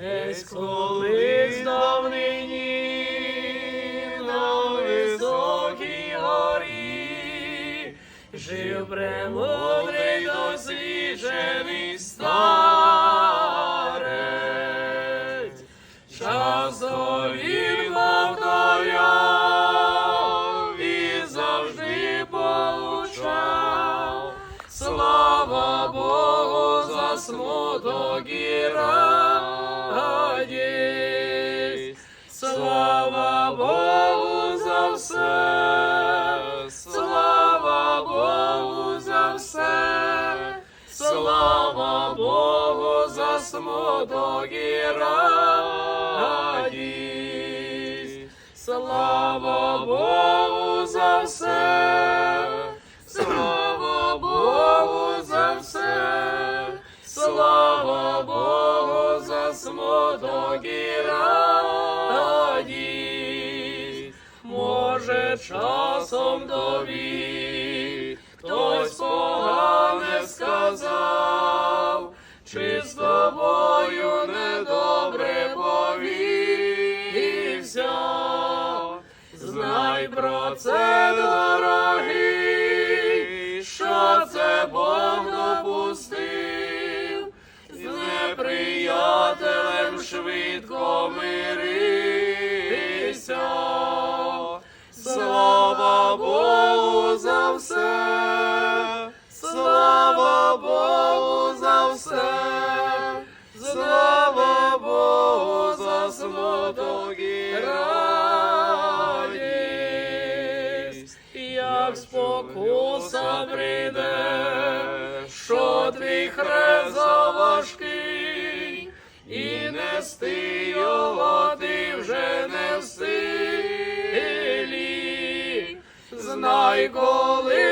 Десь колись давнині на високій горі жив премудрий досвідчений старець. Часто він повторяв і завжди получав. Слава Богу за смуток і радість. Слава Богу за все. Слава Богу за все. Слава Богу за смуток і радість. Слава Богу за все. Слава Богу за все. Слава Богу за смуток і радість. Часом тобі хтось погане сказав, чи з тобою недобре повівся. Знай про це, дорогий, що це Бог допустив, з неприятелем швидко мирися. Як спокуса прийде, що твій хрест заважкий, і нести його ти вже не в силі. Знай, коли